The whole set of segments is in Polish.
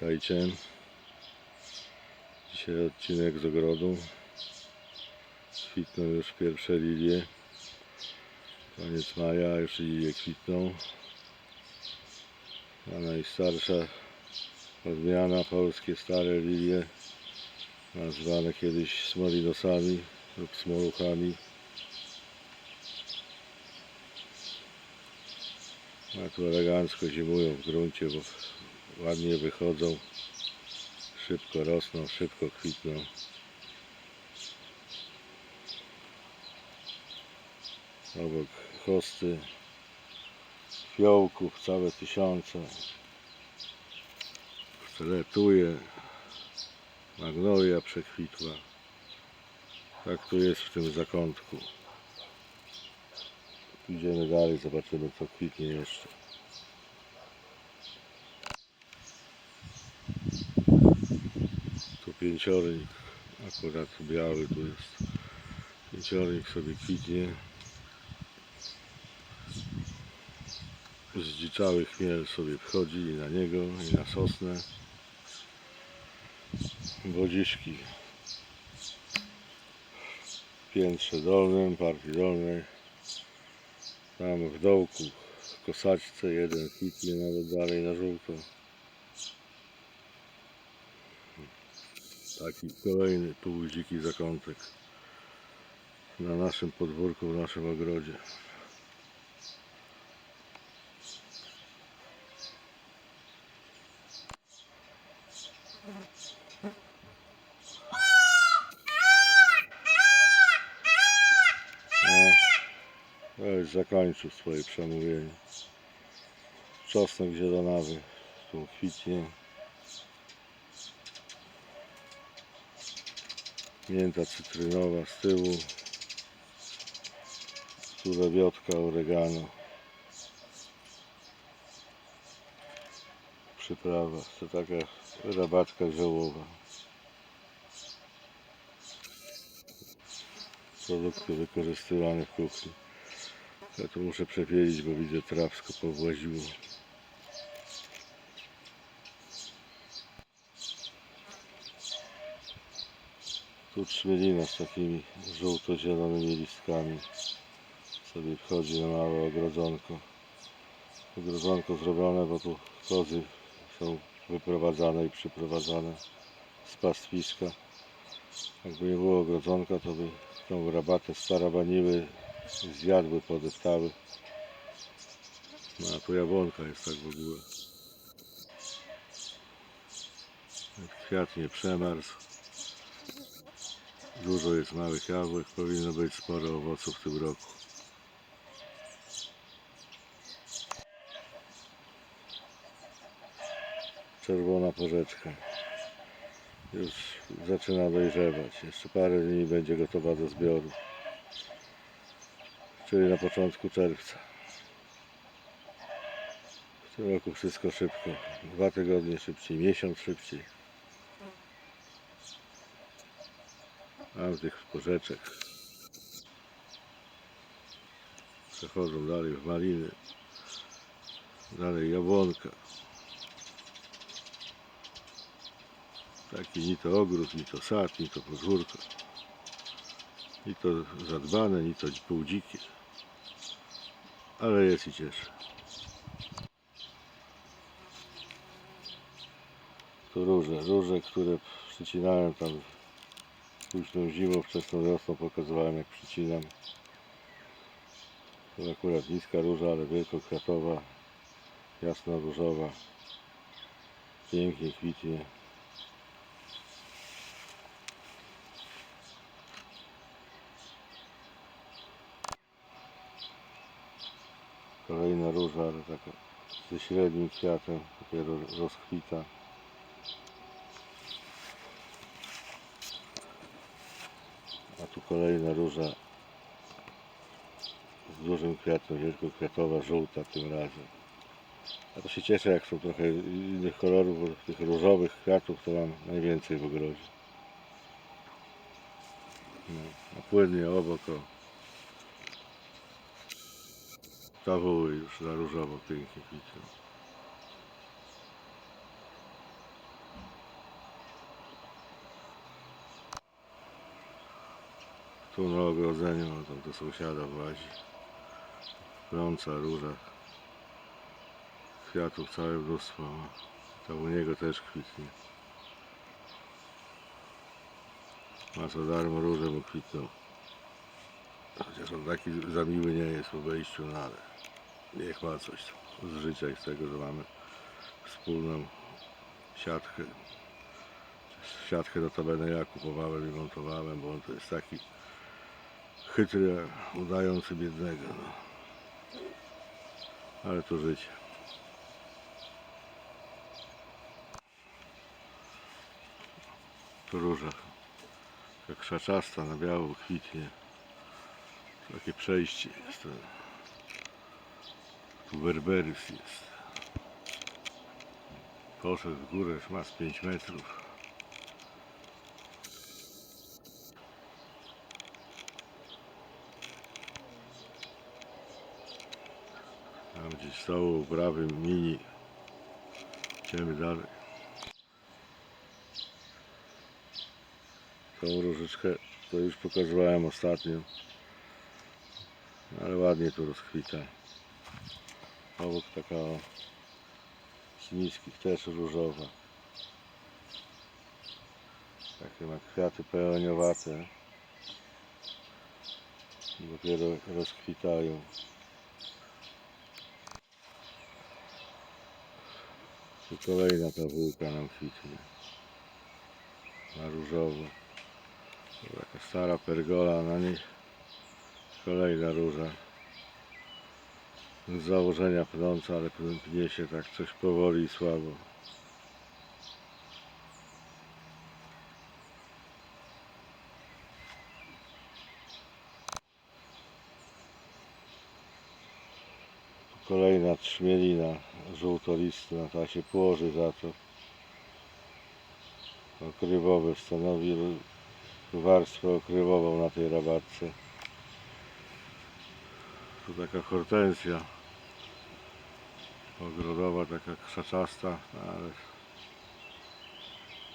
Witajcie. Dzisiaj odcinek z ogrodu. Kwitną już pierwsze lilie. Koniec maja, już lilie kwitną. A najstarsza odmiana polskie stare lilie, nazwane kiedyś smolinosami lub smoluchami. A tu elegancko zimują w gruncie, bo ładnie wychodzą, szybko rosną, szybko kwitną. Obok hosty, fiołków całe tysiące. Przeletuje, magnolia przekwitła. Tak tu jest w tym zakątku. Idziemy dalej, zobaczymy co kwitnie jeszcze. Pięciornik, akurat biały tu jest. Pięciornik sobie kwitnie. Zdziczały chmiel sobie wchodzi i na niego, i na sosnę. Wodziszki w piętrze dolnym, partii dolnej. Tam w dołku, w kosaczce jeden kwitnie nawet dalej na żółto. Taki kolejny półdziki zakątek na naszym podwórku, w naszym ogrodzie. No, już zakończył swoje przemówienie. Czosnek zielonawy tu kwitnie. Mięta cytrynowa z tyłu. Tu lewiotka oregano. Przyprawa. To taka rabatka ziołowa. Produkty wykorzystywane w kuchni. Ja tu muszę przepielić, bo widzę trawsko powłaziło. Tu trzmielina z takimi żółto-zielonymi listkami sobie wchodzi na małe ogrodzonko. Ogrodzonko zrobione, bo tu kozy są wyprowadzane i przyprowadzane z pastwiska. Jakby nie było ogrodzonka, to by tą rabatę starabaniły, zjadły, podeptały. No a tu jabłonka jest tak w ogóle. Kwiat nie przemarzł. Dużo jest małych jabłek, powinno być sporo owoców w tym roku. Czerwona porzeczka. Już zaczyna dojrzewać. Jeszcze parę dni będzie gotowa do zbioru. Czyli na początku czerwca. W tym roku wszystko szybko. Dwa tygodnie szybciej, miesiąc szybciej. Mam tych porzeczek. Przechodzą dalej w maliny. Dalej jabłonka. Taki ni to ogród, ni to sad, ni to podwórko. Ni to zadbane, ni to pół dzikie. Ale jest i cieszy. Tu róże, róże, które przycinałem tam późną zimą, wczesną wiosną pokazywałem jak przycinam. To akurat niska róża, ale wielkokwiatowa, jasna różowa. Pięknie kwitnie. Kolejna róża, ale taka ze średnim kwiatem, dopiero rozkwita. A tu kolejna róża z dużym kwiatem, wielkokwiatowa, żółta tym razem. A to się cieszę, jak są trochę innych kolorów, bo tych różowych kwiatów to mam najwięcej w ogrodzie. No, a płynnie obok o Kawuły już na różowo pięknie kwitną. Tu na ogrodzeniu, no tam do sąsiada włazi. Pląca róża. Kwiatów całe mnóstwo. no. Tam u niego też kwitnie. Ma za darmo róże mu kwitną. Chociaż on taki za miły nie jest po wejściu, no ale niech ma coś z życia i z tego, że mamy wspólną siatkę. Siatkę notabene ja kupowałem i montowałem, bo on to jest taki chytry, udający biednego. No. Ale to życie. To róża. Jak krzaczasta na biało kwitnie. Takie przejście jest. Tu berberys jest. Poszedł w górę, już ma z 5 metrów. Gdzieś są uprawy mini. Idziemy dalej. Tą różyczkę to już pokazywałem ostatnio. Ale ładnie tu rozkwita. Obok taka o, z niskich też różowa. Takie ma kwiaty pełniowate. Dopiero rozkwitają. Tu kolejna ta wółka nam kwitnie. Na różowo. Taka stara pergola, na niej kolejna róża. Z założenia pnąca, ale pnie się tak coś powoli i słabo. Tu Kolejna trzmielina żółtolistna, ta się położy za to. Okrywowy stanowi warstwę okrywową na tej rabatce. Tu taka hortensja ogrodowa, taka krzaczasta, ale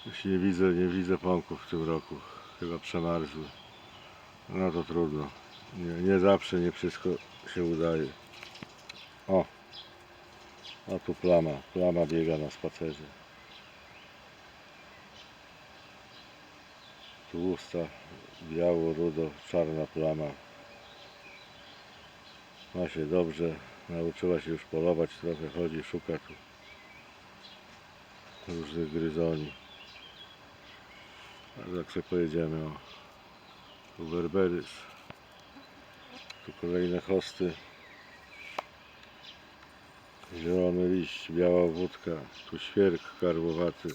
jeśli nie widzę, nie widzę pąków w tym roku. Chyba przemarzły. No to trudno. Nie, nie zawsze, nie wszystko się udaje. O! A tu plama. Plama biega na spacerze. Tłusta, biało, rudo, czarna plama. Ma się dobrze, nauczyła się już polować, trochę chodzi, szuka tu różnych gryzoni. A jak sobie pojedziemy, o, tu berberys, tu kolejne hosty, zielony liść, biała wódka, tu świerk karłowaty.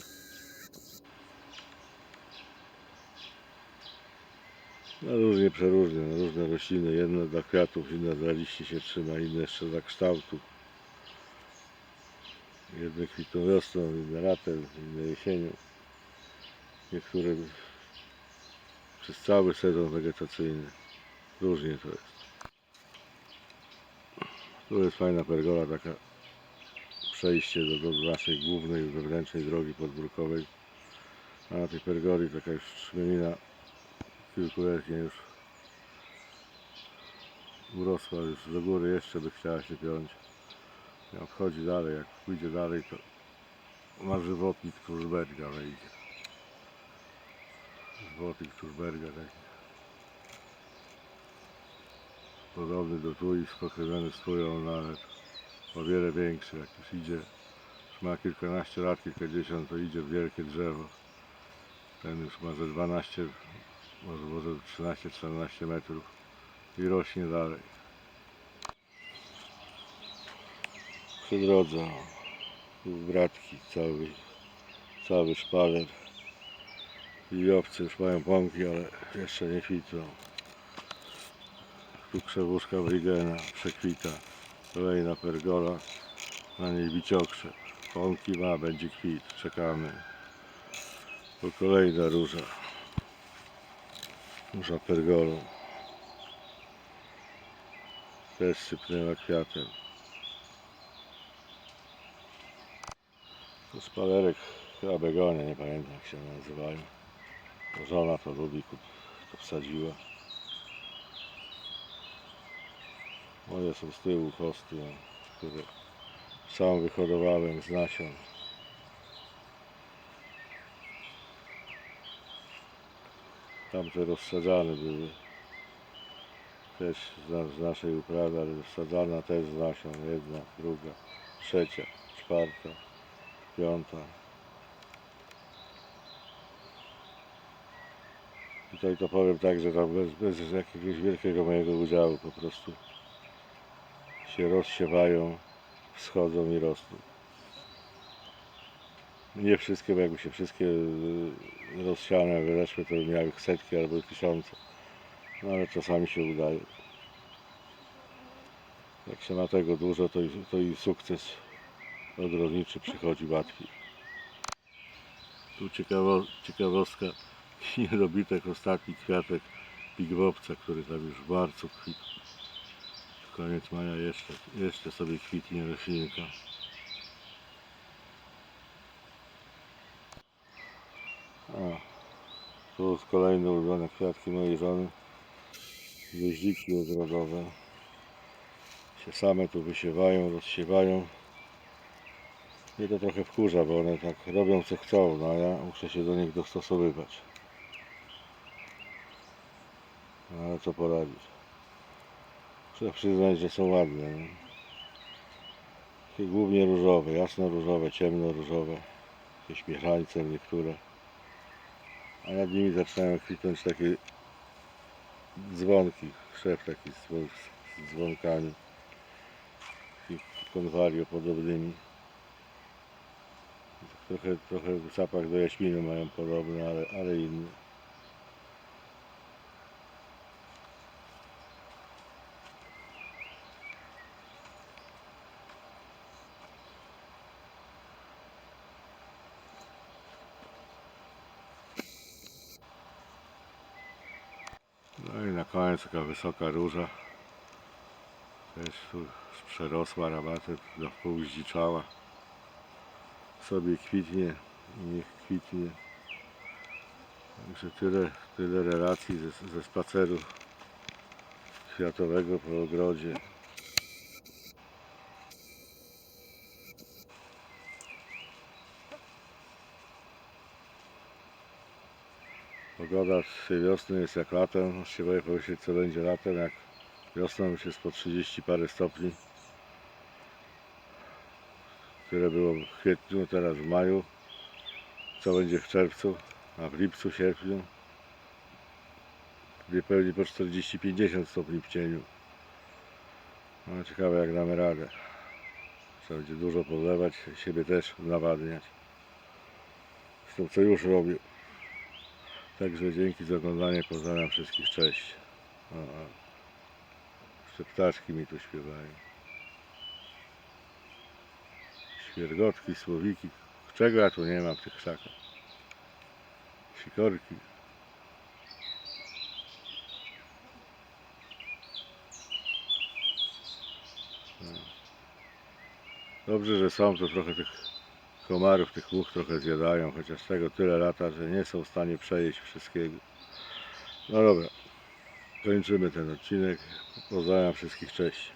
No różnie, przeróżnie, no, różne rośliny, jedne dla kwiatów, inne dla liści się trzyma, inne jeszcze dla kształtu. Jedne kwitną wiosną, inne latem, inne jesienią. Niektóre przez cały sezon wegetacyjny. Różnie to jest. Tu jest fajna pergola, taka przejście do, do naszej głównej wewnętrznej drogi podbórkowej. A na tej pergoli taka już trzmielina kilkuletnia już urosła już do góry, jeszcze by chciała się piąć. Jak wchodzi dalej, jak pójdzie dalej, to ma żywotnik Kruszberga wejdzie. Żywotnik Kruszberga taki. Podobny do tu i spokrewiony z tują, no o wiele większy. Jak już idzie, już ma kilkanaście lat, kilkadziesiąt, to idzie w wielkie drzewo. Ten już ma ze 12, może, może 13-14 metrów i rośnie dalej. Przy drodze o, tu bratki, cały, cały szpaler. I owce już mają pąki, ale jeszcze nie kwitną. Tu krzewuszka Brigena przekwita. Kolejna pergola, na niej biciokrze. Pąki ma, będzie kwit, czekamy. Tu kolejna róża. Róża pergolą. Też sypnęła kwiatem. To spalerek chyba begonia, nie pamiętam jak się nazywają. To Żona to lubi, kup- to wsadziła. Moje są z tyłu chosty, które sam wyhodowałem z nasion. Tamte rozsadzane były. Też z, na- z naszej uprawy, ale rozsadzana też z nasion. Jedna, druga, trzecia, czwarta, piąta. Tutaj to powiem tak, że tam bez, bez jakiegoś wielkiego mojego udziału po prostu się rozsiewają, wschodzą i rosną. Nie wszystkie, bo jakby się wszystkie y, rozsiane wyleczmy, to by miały setki albo tysiące. No ale czasami się udaje. Jak się ma tego dużo, to i, to i sukces ogrodniczy przychodzi łatwiej. Tu ciekawo, ciekawostka, niedobitek ostatni kwiatek pigwowca, który tam już marcu kwitł. Koniec maja jeszcze, jeszcze sobie kwitnie roślinka. A, tu kolejne ulubione kwiatki mojej żony. Gwoździki ogrodowe. Się same tu wysiewają, rozsiewają. Mnie to trochę wkurza, bo one tak robią co chcą, no a ja muszę się do nich dostosowywać. No ale co poradzić. Trzeba przyznać, że są ładne. No. Głównie różowe, jasno różowe, ciemno różowe. Jakieś mieszańce niektóre. A nad nimi zaczynają kwitnąć takie dzwonki, krzew taki z, z dzwonkami. Takimi konwaliopodobnymi. Trochę, trochę zapach do jaśminu mają podobny, ale, ale inny. No i na koniec taka wysoka róża. Też tu przerosła rabaty, do wpół zdziczała. Sobie kwitnie i niech kwitnie. Także tyle, tyle relacji ze, ze spaceru kwiatowego po ogrodzie. Pogoda z wiosny jest jak latem. Się boję pomyśleć co będzie latem, jak wiosną już jest po 30 parę stopni. Tyle było w kwietniu, teraz w maju. Co będzie w czerwcu, a w lipcu, sierpniu. Będzie pewnie po 40-50 stopni w cieniu. No, ciekawe jak damy radę. Trzeba będzie dużo podlewać, siebie też nawadniać. Z tym co już robię. Także dzięki za oglądanie, pozdrawiam wszystkich, cześć. O, o. Jeszcze ptaszki mi tu śpiewają. Świergotki, słowiki. Czego ja tu nie mam w tych krzakach? Sikorki. No. Dobrze, że są, to trochę tych komarów, tych much trochę zjadają, chociaż tego tyle lata, że nie są w stanie przejeść wszystkiego. No dobra, kończymy ten odcinek. Pozdrawiam wszystkich, cześć.